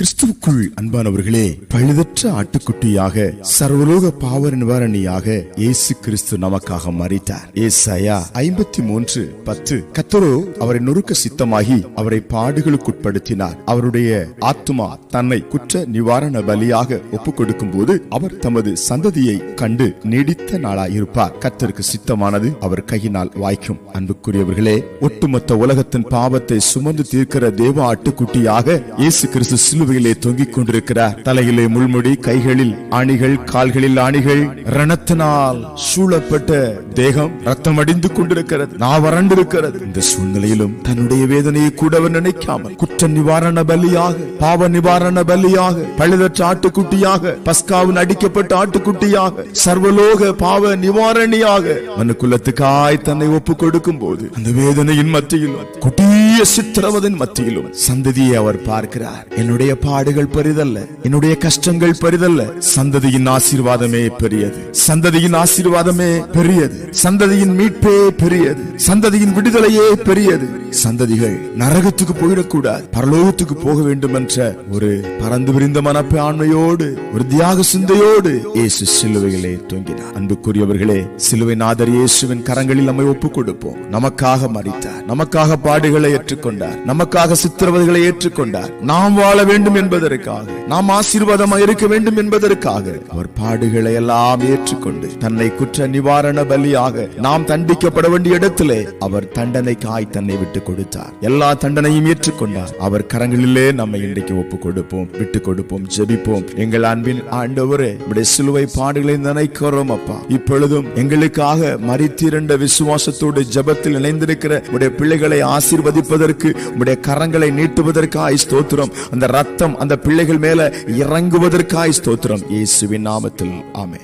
கிறிஸ்துவுக்குள் அன்பானவர்களே பழுதற்ற ஆட்டுக்குட்டியாக சர்வலோக பாவ நிவாரணியாக இயேசு கிறிஸ்து நமக்காக மறித்தார் ஏசாயா ஐம்பத்தி மூன்று பத்து. கத்தரோ அவரை நொறுக்க சித்தமாகி அவரை பாடுகளுக்குட்படுத்தினார். அவருடைய ஆத்மா தன்னை குற்ற நிவாரண பலியாக ஒப்புக் கொடுக்கும் போது அவர் தமது சந்ததியை கண்டு நீடித்த நாளாயிருப்பார். கத்தருக்கு சித்தமானது அவர் கையினால் வாய்க்கும். அன்புக்குரியவர்களே ஒட்டுமொத்த உலகத்தின் பாவத்தை சுமந்து தீர்க்கிற தேவ ஆட்டுக்குட்டியாக இயேசு கிறிஸ்து சிலுவையிலே தொங்கிக் கொண்டிருக்கிறார். தலையிலே முள்முடி கைகளில் ஆணிகள் கால்களில் ஆணிகள். ரணத்தினால் சூழப்பட்ட தேகம் ரத்தம் அடிந்து கொண்டிருக்கிறது. நான் வறண்டிருக்கிறது இந்த சூழ்நிலையிலும் தன்னுடைய வேதனையை கூட அவர் நினைக்காமல் குற்ற நிவாரண பலியாக பாவ நிவாரண பலியாக பழுதற்ற ஆட்டுக்குட்டியாக பஸ்காவின் அடிக்கப்பட்ட ஆட்டுக்குட்டியாக சர்வலோக பாவ நிவாரணியாக மனுக்குலத்துக்காய் தன்னை ஒப்பு கொடுக்கும் போது அந்த வேதனையின் மத்தியிலும் குட்டிய சித்திரவதின் மத்தியிலும் சந்ததியை அவர் பார்க்கிறார். என்னுடைய பாடுகள் பெரிதல்ல என்னுடைய கஷ்டங்கள் பெரிதல்ல. சந்ததியின் ஆசீர்வாதமே பெரியது. சந்ததியின் ஆசீர்வாதமே பெரியது. சந்ததியின் மீட்பே பெரியது. சந்ததியின் விடுதலையே பெரியது. சந்ததிகள் நரகத்துக்கு போயிடக்கூடாது. பரலோகத்துக்கு போக வேண்டும் என்ற ஒரு பறந்து விரிந்த மனப்பான்மையோடு ஒரு தியாக சிந்தையோடு இயேசு சிலுவையிலே தொங்கினார். அன்புக்குரியவர்களே சிலுவை நாதர் இயேசுவின் கரங்களில் நம்மை ஒப்புக் கொடுப்போம் நமக்காக மறித்தார் நமக்காக பாடுகளை ஏற்றுக்கொண்டார். நமக்காக சித்திரவதைகளை ஏற்றுக்கொண்டார். நாம் வாழ வேண்டும் என்பதற்காக நாம் ஆசீர்வாதமாக இருக்க வேண்டும் என்பதற்காக அவர் பாடுகளை எல்லாம் ஏற்றுக்கொண்டு தன்னை குற்ற நிவாரண பலியாக நாம் தண்டிக்கப்பட வேண்டிய இடத்திலே அவர் தண்டனைக்காய் தன்னை விட்டு கொடுத்தார். எல்லா தண்டனையும் ஏற்றுக்கொண்டார். அவர் கரங்களிலே நம்மை இன்றைக்கு ஒப்பு கொடுப்போம் விட்டு கொடுப்போம் ஜெபிப்போம். எங்கள் அன்பின் ஆண்டவரே உடைய சிலுவை பாடுகளை நினைக்கிறோம் அப்பா. இப்பொழுதும் எங்களுக்காக மறித்திரண்ட விசுவாசத்தோடு ஜெபத்தில் இணைந்திருக்கிற உடைய பிள்ளைகளை ஆசீர்வதிப்பதற்கு உடைய கரங்களை நீட்டுவதற்காய் ஸ்தோத்திரம். அந்த ரத்தம் அந்த பிள்ளைகள் மேல இறங்குவதற்காய் ஸ்தோத்திரம். இயேசுவின் நாமத்தில். ஆமே